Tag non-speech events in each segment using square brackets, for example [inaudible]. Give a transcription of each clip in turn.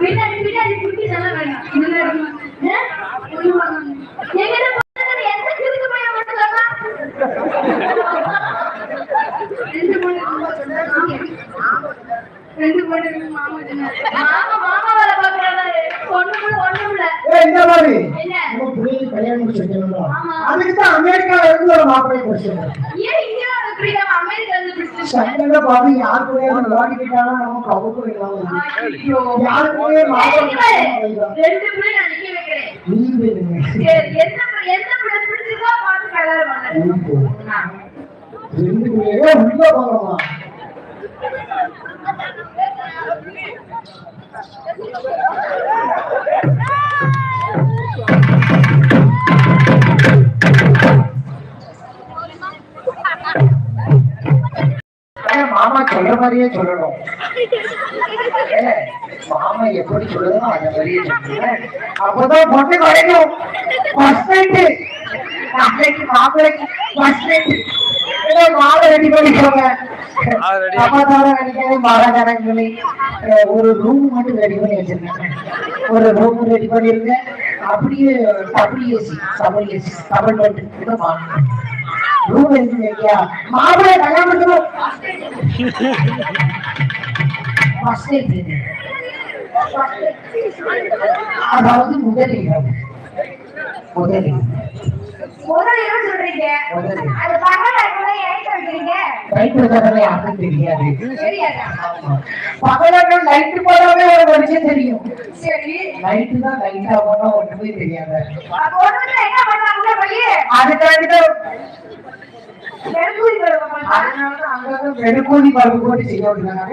பின்னாடி பின்னாடி குட்டி முன்னாடி ஆ? எங்கிட்ட போனது எந்த கிறுக்கு பையன் மட்டும் சொன்னா? ரெண்டு பொண்ணு இருக்குமா சொன்னா? ரெண்டு பொண்ணு இருக்கு மாமா சொன்னாரு. மாமா மாமா வேலை பார்க்கறாரு. ஒண்ணுமில்ல, ஒண்ணுமில்ல. ஏய், இந்த மாதிரி என்ன? நம்ம புள்ளைக்கு கல்யாணம் முடிச்சு வைக்கணும்ல. ஆமா. அதுக்கு தான் அமெரிக்கால இருந்து ஒரு மாப்பிள்ளை ஏன் இங்க வந்து பிடிக்காம அமெரிக்கா வந்து பிடிச்சிருக்க? சண்டை பாபு யார் கூட ஓடிக்கிட்டாலும் நமக்கு அவுக்கு வைக்கலாம். யாருக்குமே. ரெண்டு பிள்ளை நான் நிக்க மாதிரியே சொல்லணும். மாமா எப்படி சொல்லுதோ அந்த மாதிரியே சொல்லுங்க. அப்பதான் பொண்ணு ஃபர்ஸ்ட் நைட்டு ஏதோ மாலை ரெடி பண்ணிக்கோங்க ஒரு ரூம் மட்டும் ரெடி பண்ணி வச்சிருக்கேன் ஒரு ரூம் ரெடி பண்ணிருங்க. அப்படியே double AC double AC double bed மாப்பிள்ளை கல்யாணம் பண்ணுவோம் அதாவது முதலிடம் முதலிடம் சொல்றீங்க? முதலிடம் அது சொல்றீங்க? லைட் வச்சாதான் யாருக்கும் தெரியாது தெரியாதா? பகலாட்டம் லைட் போடாம ஒரு மனுஷன் தெரியும் சரி. லைட் தான் லைட்டா போனா ஒண்ணுமே தெரியாது? அதுக்காண்டி தான். அதனாலதான் அங்கங்க வெடுக்கூலி பருப்பு போட்டு செய்ய விடுறாங்க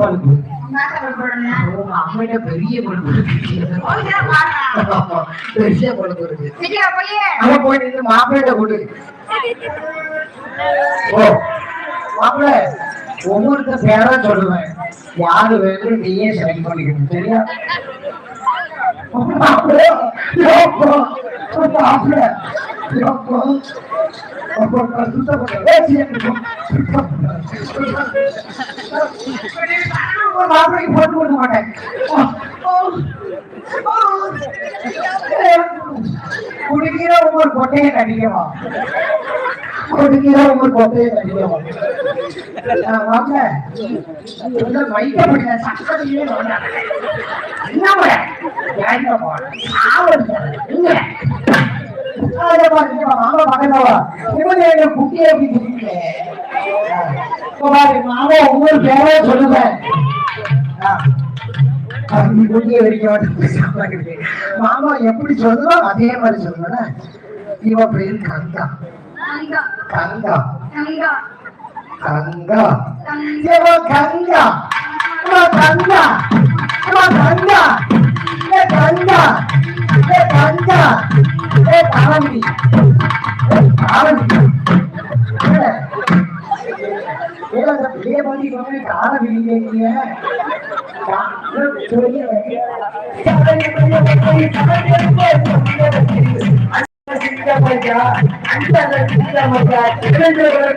பருப்பு. பெரிய பெரிய இருக்கு. மாப்பிள்ளைகிட்ட கொடு. ஓ மாப்பிள்ளை ஒவ்வொருத்த பேரா சொல்லுவேன். யாரு வேணும் நீயே செலக்ட் பண்ணிக்கணும் சரியா? மாப்பிள்ளை, யோப்பா, மாப்பிள்ளை, யோப்பா. அப்போ நான் சுத்தப்பட்ட வேஷ்டியை எடுப்போம். ஒரு மாப்பிள்ளைக்கு போட்டு கொடுக்க மாட்டேன் குடிக்கிற ஒவ்வொரு கொட்டையை கடிக்கவா குடிக்கிற ஒவ்வொரு கொட்டையை கடிக்கவா வாங்க இந்த மைக்க படிக்க சட்டத்தையே வேண்டாம். என்ன முறை? ஏங்க போற?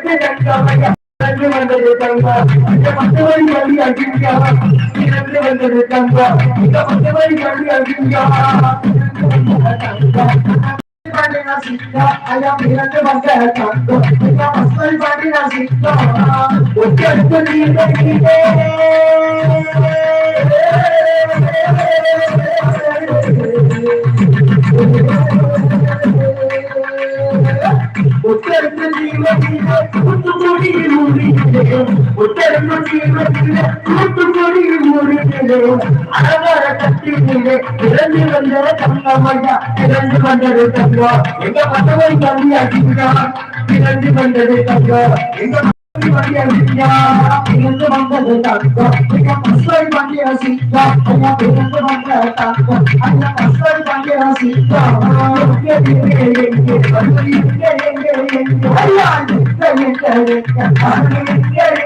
சாவடிக்க. இங்க. அதை பாரு, இங்க வா, மாமா பக்கத்துல வா. இவனு என்ன குட்டியை எப்படி குடிக்கல? இப்ப பாரு, மாமா ஒவ்வொரு பேரா சொல்லுவேன் ஆ. அப்படி குட்டியை வெடிக்க மாட்டேன் மாமா எப்படி சொல்லுதோ அதே மாதிரி சொல்லுவேன் இவன் பேரு கங்கா அங்கா, கங்கா அங்கா, கங்கா அங்கா. இவன் கங்கா இவன் கங்கா இவன் கங்கா ஏ கங்கா ஏ கங்கா ஏ தாரண்டி ஏ தாரண்டி ஏன்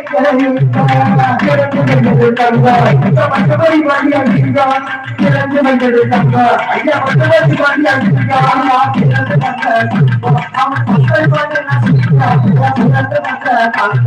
அந்த பெரிய பாண்டி கொண்டு காலம் இல்லைங்க ஐயா தங்கம் இந்த மக்கள் பண்ற சித்தம் நல்லவற்றை எல்லாம் வர்றான் அது போட்டு உத்தமரா நல்லவற்றை எல்லாம் வர்றான் அது போட்டு உத்தமரா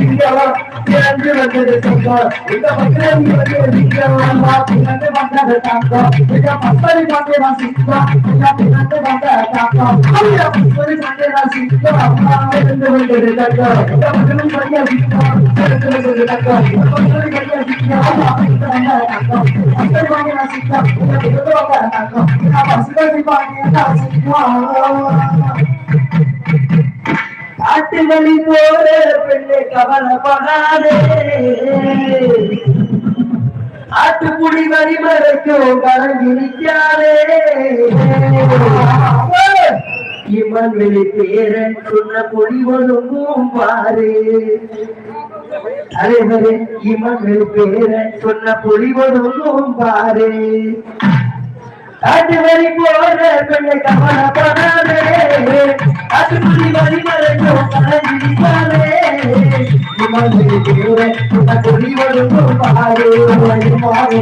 எங்க கூட தங்கம் இந்த மக்கள் பண்ற சிங்கம் எங்க கூட தங்கம் அந்த மக்கள் பண்ற சிங்கம் எங்க கூட தங்கம் ஐயா மக்கள் பண்ற சிங்கம் ஐயா எங்க கூட தங்கம் அவர் மக்கள் பண்ற சிங்கம் காட்டு வழி போற பெண்ணை கவலைப்படாதே ஆட்டுக்குடி வரி மறைக்கும் கலங்கி நிற்காதே இவன் வெளி பேரன் சொன்ன பொடி ஒழுங்கும் பாரு அதே மாதிரி இவன் வெளி பேரன் சொன்ன பொடி ஒழுங்கும் பாரு காட்டு வரி போற பெண்ணை கவலைப்படாதே. ஆட்டுக்குடி வரி வரைக்கும் கலங்கி நிற்காதே இவன் வெளி பேரன் சொன்ன பொடி ஒழுங்கும் பாரு. தலைவரே இமன்களை பேரன் சொன்ன பொடி ஒழுங்கும் பாரு. அது வரி போற பெண்ணை கவனப்படாதே அட்டுக்குடி வழி வரைக்கும் கலஞ்சிருக்காதே இவன் சொன்ன பொடி பாரு இவன் சொன்ன பாரு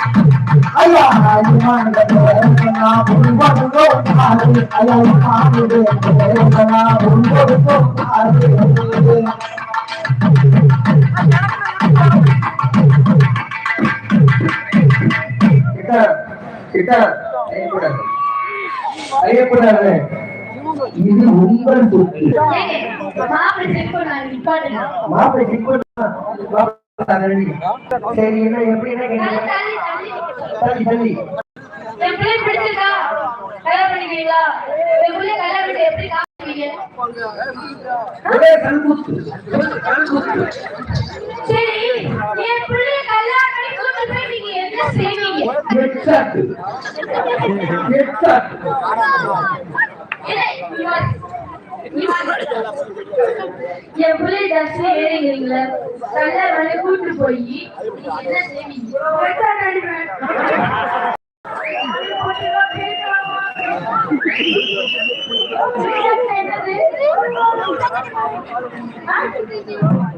கிட்ட இது உங்கள் சொத்து மாப்பிள்ளை செக் சரி என்ன எப்படின்னா கேட்டீங்க? தள்ளி, என் பிள்ளை பிடிச்சிருக்கா? கல்யாணம் பண்ணிக்கிறீங்களா? என் பிள்ளை கல்யாணம் பண்ணி எப்படி சரி என் பிள்ளை கல்யாணம் பண்ணி கூட்டு போய் நீங்க என்ன செய்வீங்க? எக்ஸாக்ட். எக்ஸாக்ட். என் பிள்ளை டஸ்ட்ல ஏறிங்கிறீங்களா கல்யாணம் பண்ணி கூட்டு போய் என்ன செய்வீங்க. என்னது? [laughs]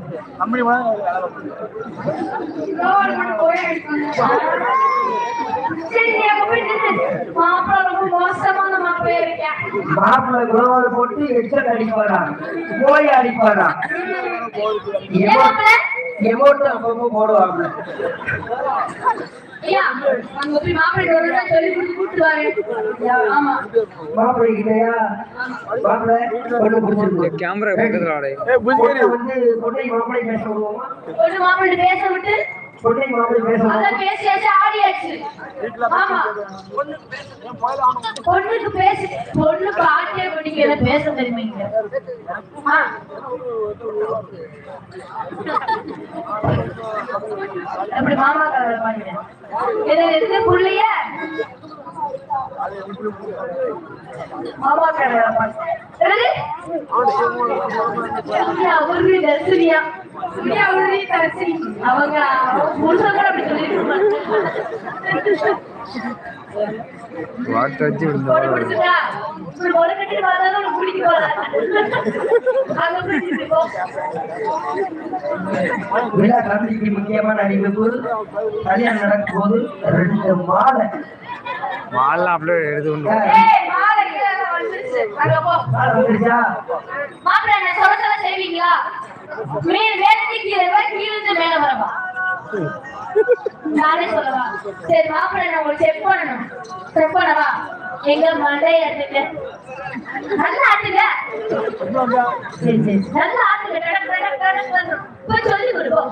ரொம்ப மோசமான. மாப்பிள்ளை குணவாள போட்டு எக்ஸட் அடிப்பாரா போய் அடிப்பாரா எமோட்டு அப்பப்போ போடுவாங்க. கேமரா பக்கத்துல மாப்பிள்ளை பேச விட்டு பொண்ணுக்கு பேசி பொண்ணு பாட்டே பிடிக்கல பேச தெரியுமீங்க. அப்படி மாமா இருக்கு புள்ளைய? மாமா என்னது? சூர்யா உருவி தரிசனியா அவங்க அப்படி சொல்லிட்டு விழா கமிட்டிக்கு முக்கியமான அறிவிப்பு கல்யாணம் நடக்கும் போது ரெண்டு மாலை. மாலை அப்படியே வந்துருச்சா. மாப்பிள்ளை என்ன சொல்ல சொல்ல செய்வீங்களா? மீன் வேலைக்கு கீழே வா, கீழே மேல வரவா நானே சொல்லவா? சரி மாப்பிள்ள நான் உங்களுக்கு செக் பண்ணணும். செக் பண்ணவா? எங்க மண்டை ஆட்டுங்க நல்லா ஆட்டுங்க. சரி சரி. நல்லா ஆட்டுங்க. கடக் கடக் கடக் வரணும். போய் சொல்லி கொடுப்போம்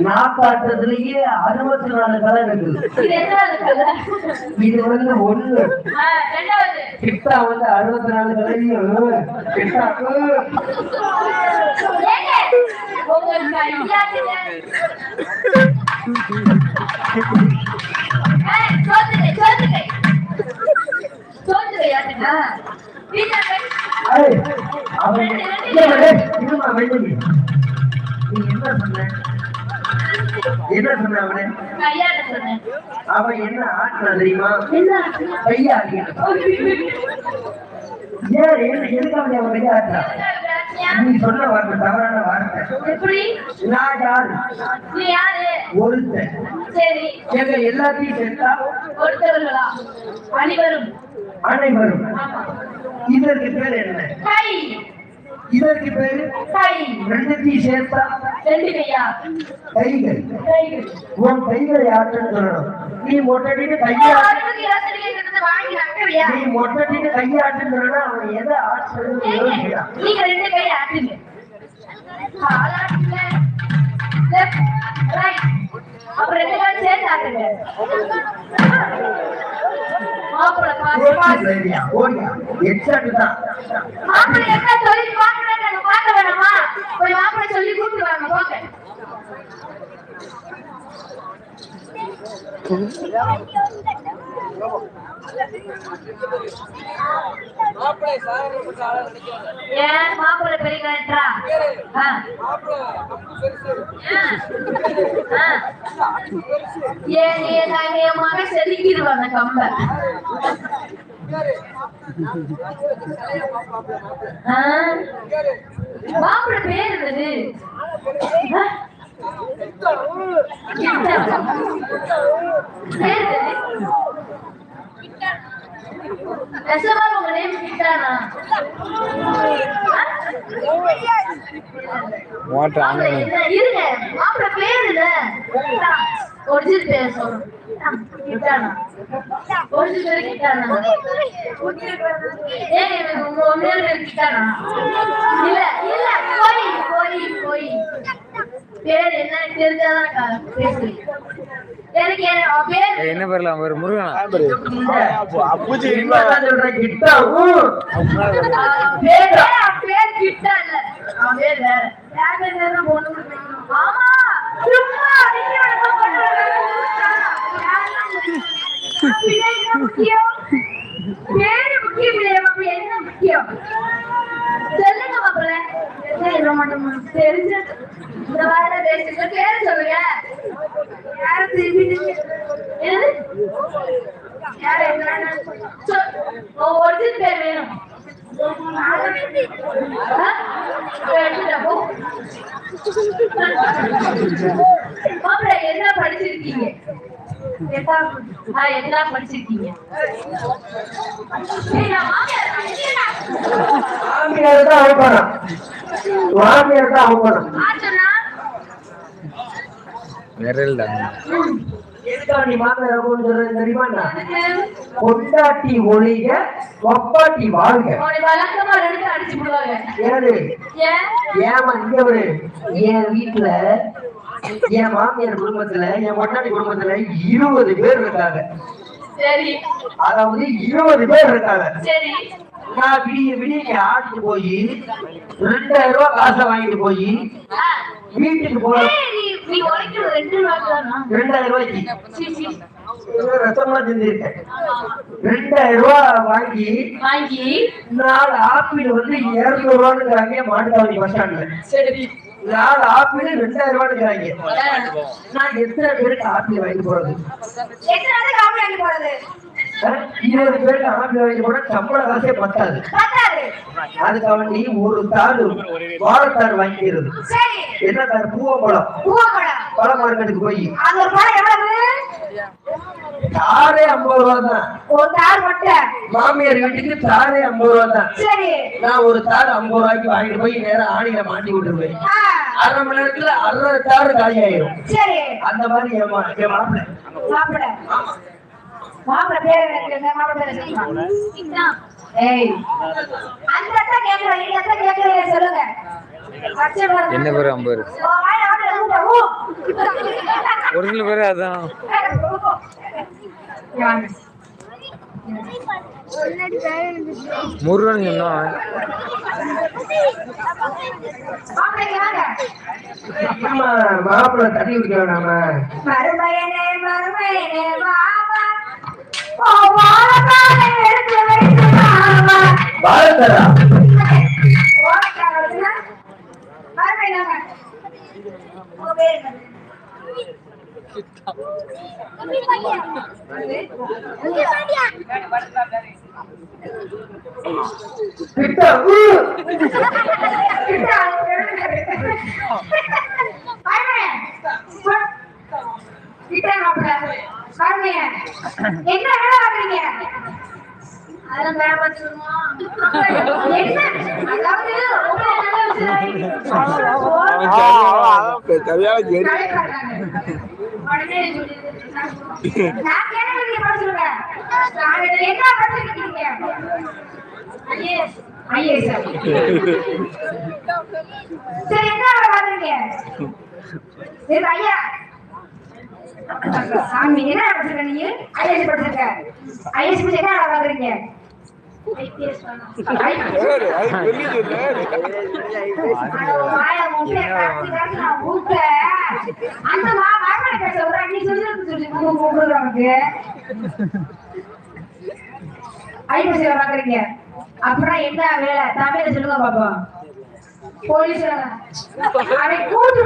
நாக்காட்டுறதுலயே அறுபத்தி நாலு கலர் இருக்கு இது வந்து ஒண்ணு கிட்டா வந்து அறுபத்தி நாலு கலரையும் கிட்டாக்கு என்ன சொன்ன அவனே. அவன் என்ன ஆட்டினா தெரியுமா என்ன ஆட்டுங்க? கையா ஏன் என்ன எதுக்காக அவன் கையா ஆட்டினா நீ சொன்ன வார்த்தை தவறான வார்த்தை. எப்படி? நான் யாரு? நீ யாரு? ஒருத்தன். சரி. எங்க எல்லாத்தையும் சேர்த்தா ஒருத்தவர்களா? அனைவரும். அனைவரும். இதற்கு பேர் என்ன? கை. இதற்கு பேரு. ரெண்டுத்தையும் சேர்த்தா. ரெண்டு கையா கைகள். உன் கைகளை ஆட்டன்னு சொல்லணும்? நீ மொட்டடிட்டு கையா நீ மொட்டடிட்டு கையாட்டுன்னு சொன்னா அவன் எதை ரைட் அப்புறம் ரெண்டு கால் சேர்த்து ஆட்டுங்க. மாப்பிள்ளை பாத்து ஓடியா ஓடியா? எக்ஸாக்ட் தான் மாப்பிள்ளை என்ன சொல்லி பாக்குறேன் நாங்க பார்க்க வேணாமா? போய் மாப்பிள்ளை சொல்லி கூப்பிட்டு வாங்க போங்க. ஏன் மாப்பிள்ளை பெரிய கலெக்டரா ஆ. ஆ. ஆ. ஏன் என் மகன் செதுக்கிடுவாங்க கம்ப. மாப்பிள்ளை பேர் என்னது. பேர் என்னது? நெசமா உங்க நேம்? வாட்டர் என்ன? இருங்க. மாப்பிள்ளை பேர் என்ன? ஒரிஜினல் பேர் சொல்லணும் கிட்டானா ஒரிஜினல் பேர் கிட்டானா இவன் உங்க உண்மையான பேர் கிட்டானா இல்ல இல்ல போய் போய் போய் பேர் என்ன தெரிஞ்சாதான் க- என்ன பேர்ல அவர் முருகனா? பேர். அவன் பேர் கிட்டா இல்ல அவன் பேர் வேற யார் பேர் வேற பொண்ணு கூட பேசணும். ஆமா சும்மா நீங்க வேணா பொண்ணு வேணா. முக்கியம் பேரு முக்கியம் இல்லையா மாப்பிள்ளை என்ன முக்கியம் சொல்லுங்க மாப்பிள்ளை என்ன இவன் மட்டும் தெரிஞ்ச இந்த வார பேசுங்க பேரு சொல்லுங்க யார திரும்பி என்னது யார என்ன ஒரிஜினல் பேர் வேணும் ஆ? எடுத்துட்டா போ. மாப்பிள்ளை என்ன படிச்சிருக்கீங்க எட்டாம் படிச்சிருக்கீங்க? மாமியார் தான் அவமானம். மாமியார் தான் ஆச்சனா? விரல் தான் எதுக்கா நீ மாமியார் அவமானம் சொல்றது தெரியுமா பொண்டாட்டி ஒழிக ஒப்பாட்டி வாழ்க. ஏன்? ஏமா இங்க ஒரு என் வீட்டுல [laughs] என் மாமியார் குடும்பத்துல என் பொண்டாட்டி குடும்பத்துல இருபது பேர் இருக்காங்க. சரி. அதாவது இருபது பேர் இருக்காங்க. சரி. நான் விடிய விடிய ஆடிட்டு போய் ரெண்டாயிரம் ரூபாய் காசை வாங்கிட்டு போய் வீட்டுக்கு போற? ரெண்டாயிரம் ரூபாய்க்கு. ரசம்லாம் செஞ்சிருக்கேன். ரெண்டாயிரம் ரூபாய் வாங்கி வாங்கி நாலு ஆப்பிள் வந்து இருநூறு ரூபான்னு மாட்டுத்தாவணி பஸ் ஸ்டாண்ட்ல சரி. நாலு ஆப்பிள் ரெண்டாயிரம். ரூபான்னு ஆ. நான் எத்தனை பேருக்கு ஆப்பிள் வாங்கி போறது? எத்தனை வாங்கி போறது? இருபது பேருக்கு ஆப்பிள் வாங்கி போட சம்பள காசே பத்தாது. அதுக்காக நீ ஒரு தாடு வாழைத்தாடு சரி. என்ன தாடு? பூவப்பழம் பூவப்பழம் பழ மார்க்கெட்டுக்கு போய். பழம் தாரே ஐம்பது ரூபா தான். ஒரு தார் மட்டும். மாமியார் வீட்டுக்கு தாரே ஐம்பது ரூபா தான். சரி. நான் ஒரு தாடு ஐம்பது ரூபாய்க்கு வாங்கிட்டு போய் நேரம் ஆணியில மாட்டி விட்டுருவேன். அரை மணி நேரத்துல அரை தாடு காலி ஆயிரும் சரி. அந்த மாதிரி என் மாப்பிள்ளை. மாப்பிள மாப்பிள பேர் எனக்கு மாப்பிள பேர் தெரியுமா? ஏய் அந்த அத்தான் கேக்குறேன் இந்த சொல்லுங்க. என்ன பேரு அம்பரு. ஒரிஜினல் அதான். முருகன் அம்மா, மாப்பிள்ளை தட்டி விட வேணாமா மருமையனே மருமையனே மாமா. பாரதரா வாழக்காலை என்ன? வேலை பார்க்குறீங்க அதெல்லாம் வேலை பார்த்துக்கணுமா? என்ன? அதாவது உங்களை நல்ல விஷயம் நான் நான் சரி. என்ன சரி, ஐயா. சாமி என்ன படிச்சிருக்க நீங்க? IAS படிச்சிருக்க. IAS படிச்சு என்ன வேலை அந்த மா- மரமண்டை நீ சொல்லி சொல்லி அப்புறம் என்ன வேலை தமிழ்ல சொல்லுங்க பாப்போம். போலீஸ் அவன் கூட்டு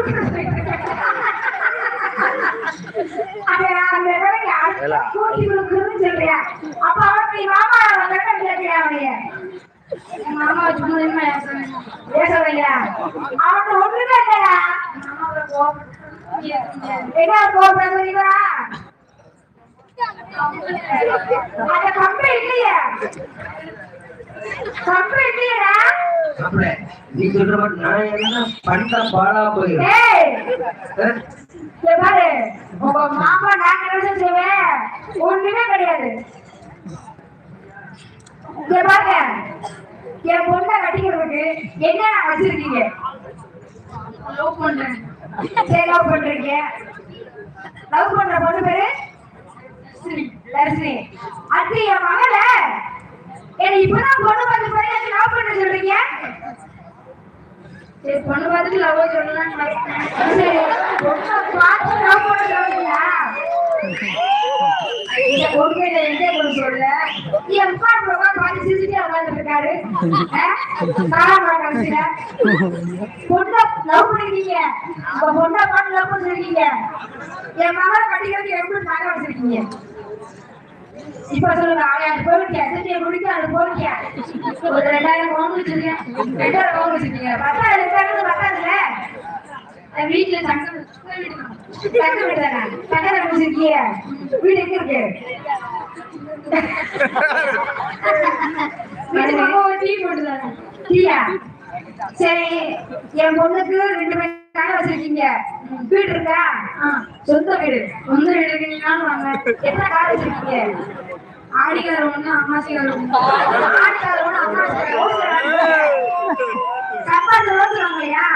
சொல்றியா அப்ப அவனுக்கு மாமா வந்தாக்க அவனைய மாமா வச்சு பேசுறீங்க அவன் ஒண்ணுமே என்ன கோபம் தெரியுமா அந்த கம்பெனி இல்லையே கம்பெனி இல்லையடா மாப்பிள்ளை, நீ சொல்ற மாதிரி நான் என்ன போயிடும் பாரு உங்க மாமா நான் நினைச்சு செய்வேன் ஒண்ணுமே கிடையாது பாருங்க என் பொண்ணை கட்டிக்கிறதுக்கு என்ன வச்சிருக்கீங்க லவ் பண்றேன் சரி லவ் பண்றீங்க? லவ் பண்ற பொண்ணு பேரு தர்ஷினி. தர்ஷினி அது என் மகள. என்ன இப்பதான் பொண்ணு பார்த்து போய் லவ் பண்ண சொல்றீங்க? சரி பொண்ணு பார்த்துட்டு லவ் சொல்லலாம் சரி பொண்ணை பார்த்து லவ் பண்ண சொல்றீங்களா? இந்த பொண்ணு எங்க கொண்டு சொல்ல என் உட்காந்து பார்த்து சிரிச்சுட்டே உட்கார்ந்துட்டு இருக்காரு. காலாமரா கடைசியில பொண்ணை லவ் பண்ணிருக்கீங்க உங்க பொண்ணை பார்த்து லவ் பண்ணிருக்கீங்க என் மகளை கட்டிக்கிறதுக்கு எப்படி நகை வச்சிருக்கீங்க? இப்ப சொல்லுங்க ஆயிரம் போயிருக்கேன் திருச்சியை முடிக்க அது போயிருக்கேன் ஒரு ரெண்டாயிரம் பவுன் வச்சிருக்கேன். ரெண்டாயிரம் பவுன் வச்சிருக்கீங்க. பத்தாயிரம் பத்தாதுல என் வீட்டுல தங்க தங்க தானே தங்க முடிச்சிருக்கிய? வீடு எங்க இருக்கு டீ போட்டுதாங்க டீயா சரி என் பொண்ணுக்கு ரெண்டு பேர் கடை வச்சிருக்கீங்க வீடு இருக்கா சொந்த வீடு சொந்த வீடு இருக்கீங்கன்னாலும் வாங்க எத்தனை கார் வச்சிருக்கீங்க ஆடிக்கார ஒண்ணு அம்மாசிக்கார ஒண்ணு ஆடிக்கார ஒண்ணு அம்மாசிக்கார சப்பாத்து ரோட்டுவாங்க இல்லையா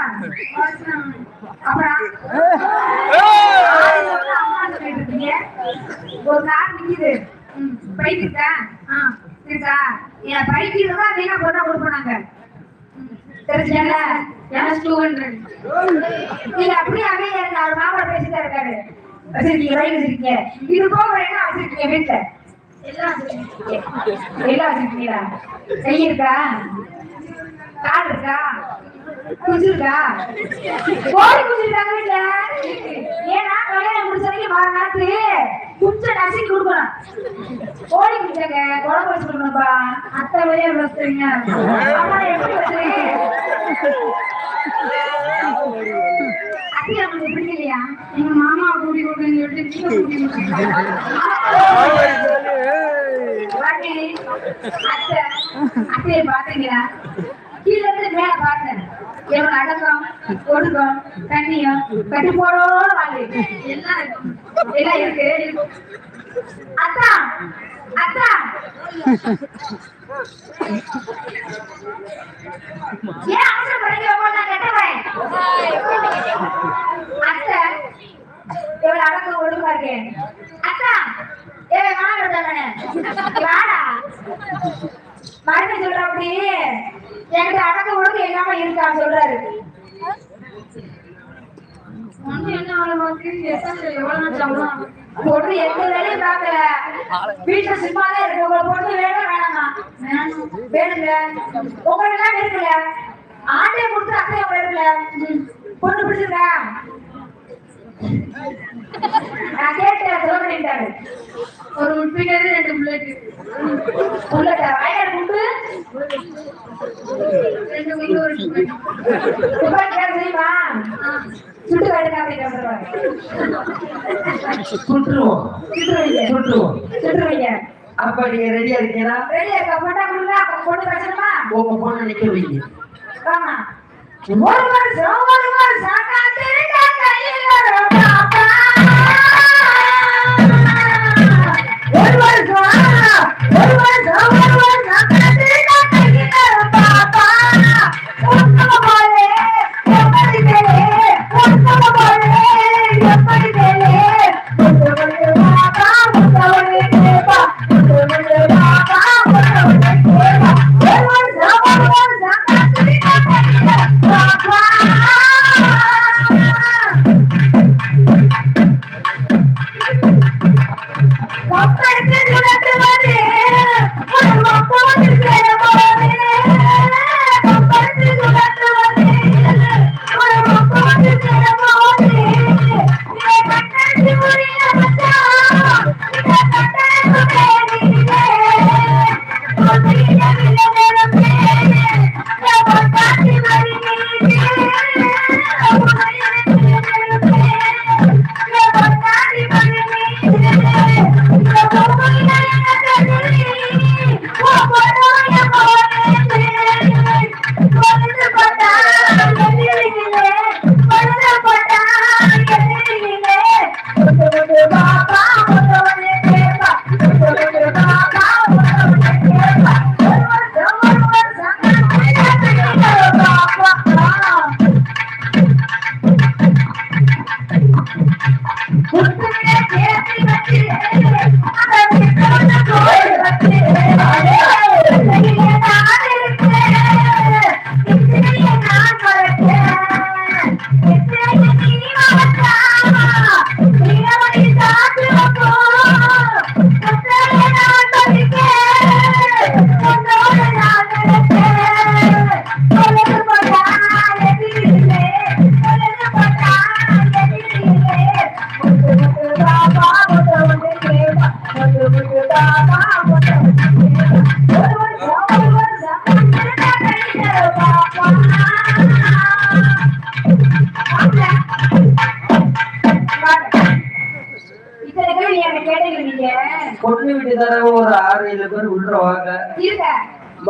அப்புறம் ஆடிக்கார ஒண்ணு இருக்கீங்க ஒரு கார் நிக்குது பைக் இருக்கா ஆ இருக்கா என் பைக் இருந்தா வீணா போட்டா கொடுப்பாங்க தெரிஞ்சுக்கல எனக்கு டூ நீங்க அப்படியே அமைதியா இருங்க அவர் மாப்பிள பேசிட்டா இருக்காரு வச்சிருக்கீங்க வழி வச்சிருக்கீங்க இது போக என்ன வச்சிருக்கீங்க வீட்டுல எல்லாம் வச்சிருக்கீங்க எல்லாம் வச்சிருக்கீங்களா கை இருக்கா கால் இருக்கா குஞ்சு இருக்கா கோழி குஞ்சு இருக்காங்க வீட்டுல ஏன்னா கல்யாணம் முடிச்ச வரைக்கும் வார நாட்டு குஞ்சை நசுக்கி கொடுக்கணும். கோழி குடிச்சாங்க குழம்பு வச்சு கொடுக்கணும்ப்பா. அத்தை வழியா வச்சுருங்க அம்மா எப்படி வச்சுருங்க அத்தையா உங்களுக்கு பிடிக்கலையா எங்க மாமா கூடி கூடுன்னு சொல்லிட்டு நீங்க கூடி அத்தை அத்தையை பாத்தீங்களா கீழே இருந்து மேல பார்த்தேன் எவ்வளவு அடக்கம் ஒடுக்கம் தண்ணியம் கட்டி போடோட வாழ்வு எல்லாம் எல்லாம் இருக்கு. அத்தா அத்தா. ஏன் அவசரப்படுறீங்க ஒவ்வொரு நான் கெட்டவன்? அத்தை எவ்வளவு அடக்கம் ஒடுக்கமா இருக்கேன் அத்தா ஏ வாடா தானே வாடா. மறுபடியும் சொல்ற அப்படி என்கிட்ட அடக்க ஒழுங்கு எல்லாமே இருக்கான்னு சொல்றாரு. ஒண்ணு என்ன அவ்வளவுக்கு எவ்வளவு நாள் பொண்ணு எந்த வேலையும் பார்க்கல. வீட்டுல சும்மாதான் இருக்கு. உங்களை பொண்ணு வேணும் வேணாமா? வேணுங்க. உங்களுக்கு எல்லாம் இருக்குல்ல? ஆண்டே கொடுத்து அத்தையை இருக்குல்ல பொண்ணு பிடிச்சிருக்கா? நான் கேட்டேன் சொல்ல பண்ணிட்டாரு ஒரு உட்பினர் ரெண்டு புல்லட். புல்லட் வயர் குண்டு. ரெண்டு ஒரு தெரியுமா? சுட்டு காட்டுங்க அப்படின்னு சொல்லுவாங்க சுட்டுருவோம். சுட்டுருவீங்க. சுட்டுருவோம். சுட்டுருவீங்க. அப்ப நீங்க ரெடியா இருக்கீங்களா? வெளியே இருக்க? போட்டா கொடுங்க அப்ப பொண்ணு பிரச்சனமா உங்க பொண்ணு நிக்க வைங்க. ஆமா. ஒரு வருஷம் ஒரு வருஷம் காத்திருந்த What was that? What was that? What was that?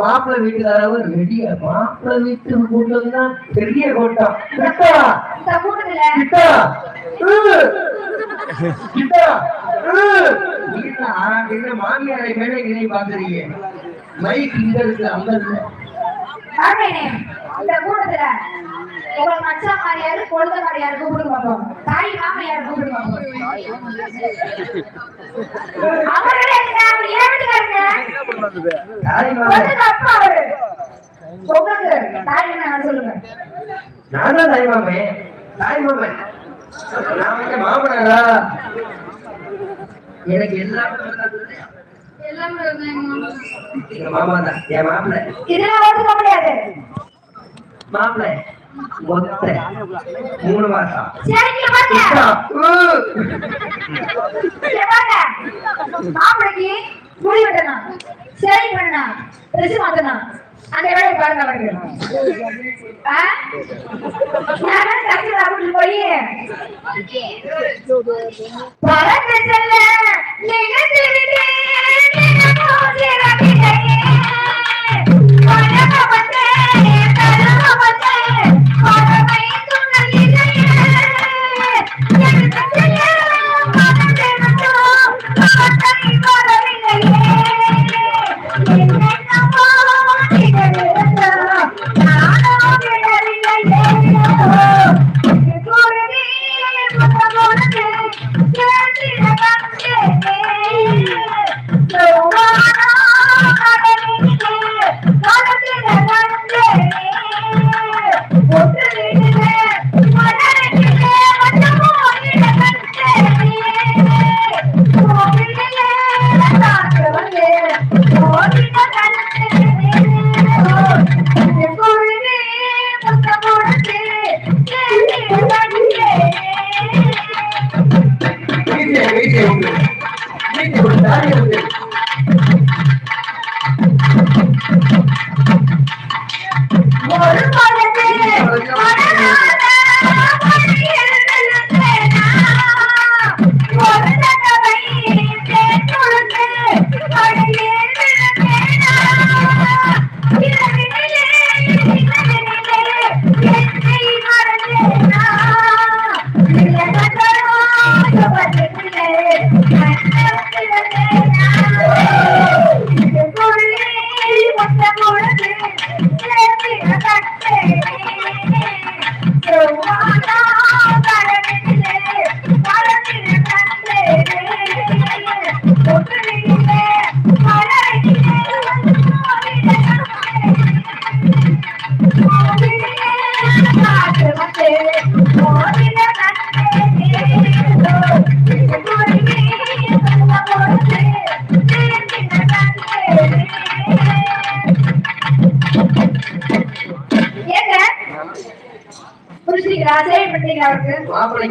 மாப்பிள்ளை வீட்டுக்காரங்க ரெடியா மாப்பிள்ளை வீட்டு கூட்டம் தான் பெரிய கூட்டம். கிட்டா? கிட்டா? கிட்டா? மாமியாரை மேலே இணை பாக்குறீங்க மைக் இங்க இருக்கு அங்க இல்ல ஆர்மைனே இந்த கூட்டத்துல உங்க மச்சான் மாரியாரு கொழுந்த மாரியாரு கூப்பிட்டு பார்ப்போம். தாய் மாமையாரு கூப்பிட்டு அவர்களே அவர் ஏன் அப்பா அவரு. உங்களுக்கு தாய் என்ன சொல்லுங்க. நான் தான் தாய் மாமே. தாய் மாமன் நான் வந்து எனக்கு எல்லாமே எங்க மாமா தான் என் மாப்பிள்ளை. இதெல்லாம் ஒத்துக்க முடியாது. மாப்பிள்ளை மூணு மாசம். மாப்பிளைக்கு முடி வெட்டணும். சரி பண்ணணும். ட்ரெஸ் மாத்தணும். அந்த வேலையை பாருங்க அவருக்கு போய். பறக்க செல்ல நினைத்து விட்டேன் ¡Vamos, Lera, que... வீட்டை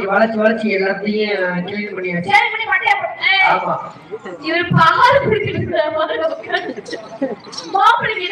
வளைச்சு வளைச்சு எல்லாத்தையும் கிளீன் பண்ணியாச்சு. ஆமா. இவர் பால் குடிக்கிறது மாப்பிளைக்கு